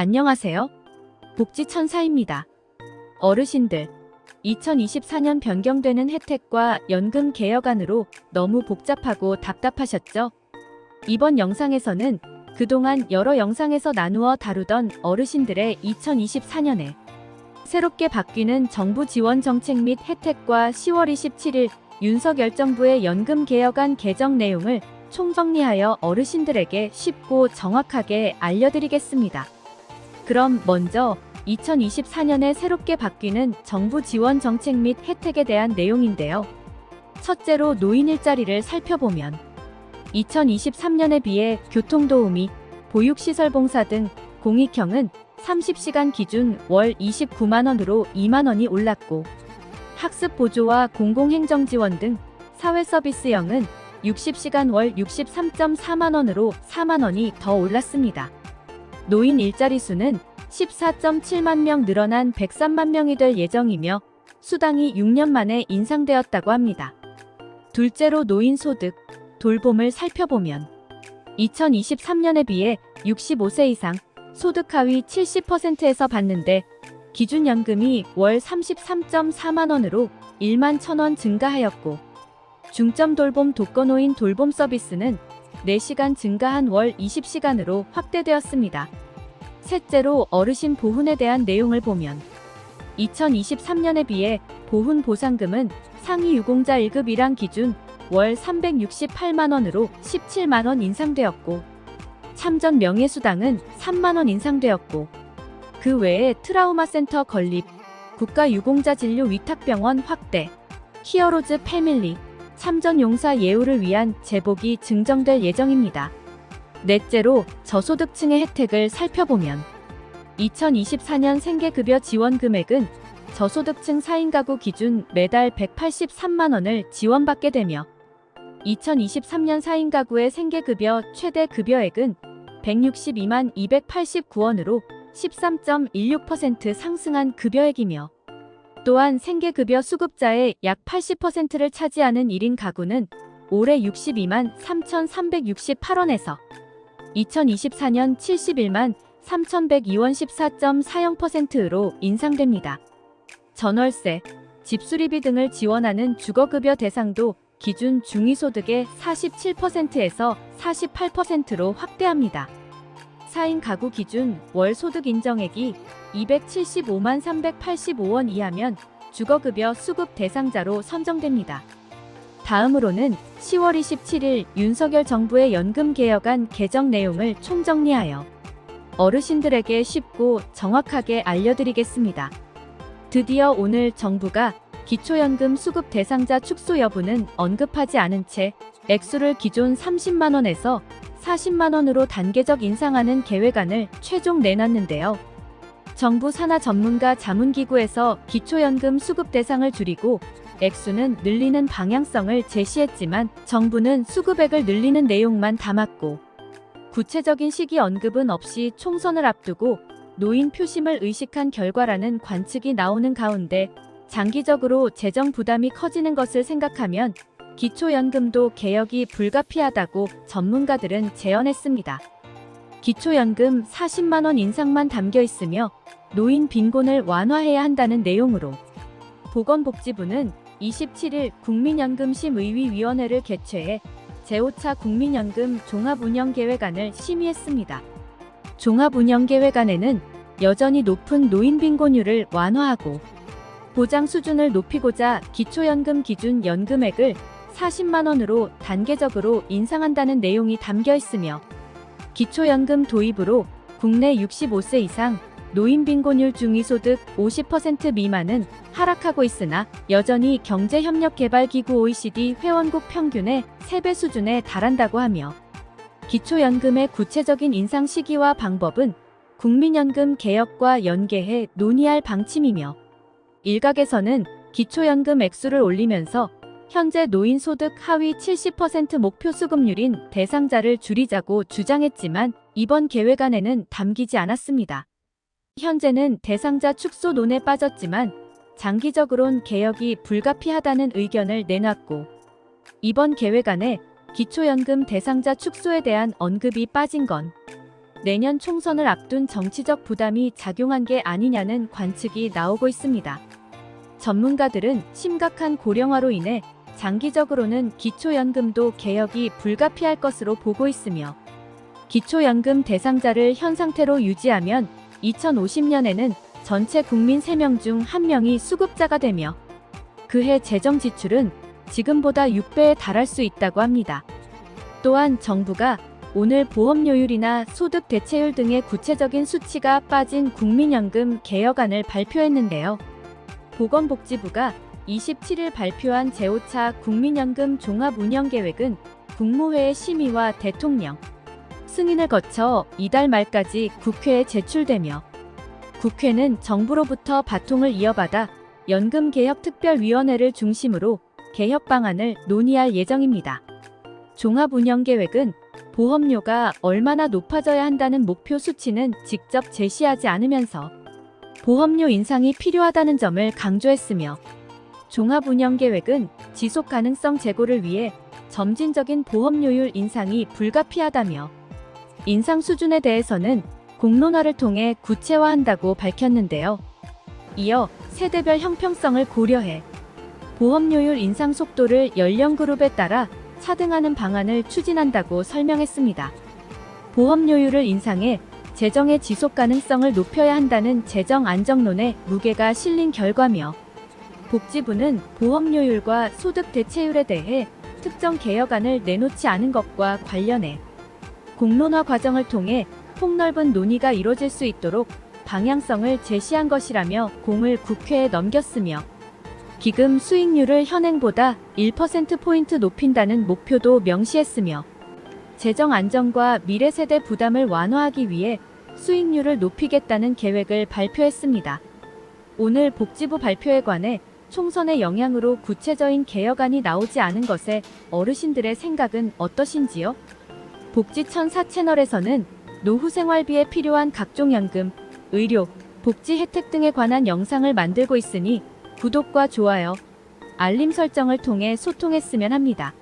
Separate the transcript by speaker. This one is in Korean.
Speaker 1: 안녕하세요. 복지천사입니다. 어르신들, 2024년 변경되는 혜택과 연금 개혁안으로 너무 복잡하고 답답하셨죠? 이번 영상에서는 그동안 여러 영상에서 나누어 다루던 어르신들의 2024년에 새롭게 바뀌는 정부 지원 정책 및 혜택과 10월 27일 윤석열 정부의 연금 개혁안 개정 내용을 총정리하여 어르신들에게 쉽고 정확하게 알려드리겠습니다. 그럼 먼저 2024년에 새롭게 바뀌는 정부 지원 정책 및 혜택에 대한 내용인데요. 첫째로 노인 일자리를 살펴보면 2023년에 비해 교통도우미, 보육시설 봉사 등 공익형은 30시간 기준 월 29만원으로 2만원이 올랐고 학습 보조와 공공행정 지원 등 사회서비스형은 60시간 월 63.4만원으로 4만원이 더 올랐습니다. 노인 일자리 수는 14.7만 명 늘어난 103만 명이 될 예정이며 수당이 6년 만에 인상되었다고 합니다. 둘째로 노인 소득, 돌봄을 살펴보면 2023년에 비해 65세 이상 소득 하위 70%에서 받는데 기준연금이 월 33.4만 원으로 1만 1천원 증가하였고 중점 돌봄 독거노인 돌봄 서비스는 4시간 증가한 월 20시간으로 확대되었습니다. 셋째로 어르신 보훈에 대한 내용을 보면 2023년에 비해 보훈 보상금은 상위 유공자 1급 1항 기준 월 368만원으로 17만원 인상되었고 참전 명예수당은 3만원 인상되었고 그 외에 트라우마 센터 건립, 국가 유공자 진료 위탁병원 확대, 히어로즈 패밀리, 참전 용사 예우를 위한 제복이 증정될 예정입니다. 넷째로 저소득층의 혜택을 살펴보면 2024년 생계급여 지원 금액은 저소득층 4인 가구 기준 매달 183만 원을 지원받게 되며 2023년 4인 가구의 생계급여 최대 급여액은 162만 289원으로 13.16% 상승한 급여액이며 또한 생계급여 수급자의 약 80%를 차지하는 1인 가구는 올해 62만 3,368원에서 2024년 71만 3,102원 14.40%로 인상됩니다. 전월세, 집수리비 등을 지원하는 주거급여 대상도 기준 중위소득의 47%에서 48%로 확대합니다. 4인 가구 기준 월 소득 인정액이 275만 385원 이하면 주거급여 수급 대상자로 선정됩니다. 다음으로는 10월 27일 윤석열 정부의 연금 개혁안 개정 내용을 총정리하여 어르신들에게 쉽고 정확하게 알려드리겠습니다. 드디어 오늘 정부가 기초연금 수급 대상자 축소 여부는 언급하지 않은 채 액수를 기존 30만원에서 40만원으로 단계적 인상하는 계획안을 최종 내놨는데요. 정부 산하 전문가 자문기구에서 기초연금 수급 대상을 줄이고 액수는 늘리는 방향성을 제시했지만 정부는 수급액을 늘리는 내용만 담았고 구체적인 시기 언급은 없이 총선을 앞두고 노인 표심을 의식한 결과라는 관측이 나오는 가운데 장기적으로 재정 부담이 커지는 것을 생각하면 기초연금도 개혁이 불가피하다고 전문가들은 제언했습니다. 기초연금 40만원 인상만 담겨 있으며 노인 빈곤을 완화해야 한다는 내용으로 보건복지부는 27일 국민연금심의위위원회를 개최해 제5차 국민연금 종합운영계획안을 심의했습니다. 종합운영계획안에는 여전히 높은 노인 빈곤율을 완화하고 보장 수준을 높이고자 기초연금 기준 연금액을 40만원으로 단계적으로 인상한다는 내용이 담겨 있으며 기초연금 도입으로 국내 65세 이상 노인 빈곤율 중위소득 50% 미만은 하락하고 있으나 여전히 경제협력개발기구 OECD 회원국 평균의 3배 수준에 달한다고 하며 기초연금의 구체적인 인상 시기와 방법은 국민연금 개혁과 연계해 논의할 방침이며 일각에서는 기초연금 액수를 올리면서 현재 노인 소득 하위 70% 목표 수급률인 대상자를 줄이자고 주장했지만 이번 계획안에는 담기지 않았습니다. 현재는 대상자 축소 논에 빠졌지만 장기적으론 개혁이 불가피하다는 의견을 내놨고 이번 계획안에 기초연금 대상자 축소에 대한 언급이 빠진 건 내년 총선을 앞둔 정치적 부담이 작용한 게 아니냐는 관측이 나오고 있습니다. 전문가들은 심각한 고령화로 인해 장기적으로는 기초연금도 개혁이 불가피할 것으로 보고 있으며 기초연금 대상자를 현 상태로 유지하면 2050년에는 전체 국민 3명 중 1명이 수급자가 되며 그해 재정 지출은 지금보다 6배에 달할 수 있다고 합니다. 또한 정부가 오늘 보험료율이나 소득 대체율 등의 구체적인 수치가 빠진 국민연금 개혁안을 발표했는데요. 보건복지부가 27일 발표한 제5차 국민연금 종합운영계획은 국무회의 심의와 대통령 승인을 거쳐 이달 말까지 국회에 제출되며 국회는 정부로부터 바통을 이어받아 연금개혁특별위원회를 중심으로 개혁 방안을 논의할 예정입니다. 종합운영계획은 보험료가 얼마나 높아져야 한다는 목표 수치는 직접 제시하지 않으면서 보험료 인상이 필요하다는 점을 강조했으며 종합운영계획은 지속 가능성 제고를 위해 점진적인 보험료율 인상이 불가피하다며 인상 수준에 대해서는 공론화를 통해 구체화한다고 밝혔는데요. 이어 세대별 형평성을 고려해 보험료율 인상 속도를 연령 그룹에 따라 차등하는 방안을 추진한다고 설명했습니다. 보험료율을 인상해 재정의 지속 가능성을 높여야 한다는 재정 안정론에 무게가 실린 결과며 복지부는 보험료율과 소득 대체율에 대해 특정 개혁안을 내놓지 않은 것과 관련해 공론화 과정을 통해 폭넓은 논의가 이뤄질 수 있도록 방향성을 제시한 것이라며 공을 국회에 넘겼으며 기금 수익률을 현행보다 1%포인트 높인다는 목표도 명시했으며 재정 안정과 미래 세대 부담을 완화하기 위해 수익률을 높이겠다는 계획을 발표했습니다. 오늘 복지부 발표에 관해 총선의 영향으로 구체적인 개혁안이 나오지 않은 것에 어르신들의 생각은 어떠신지요? 복지천 4채널에서는 노후 생활비에 필요한 각종 연금, 의료, 복지 혜택 등에 관한 영상을 만들고 있으니 구독과 좋아요, 알림 설정을 통해 소통했으면 합니다.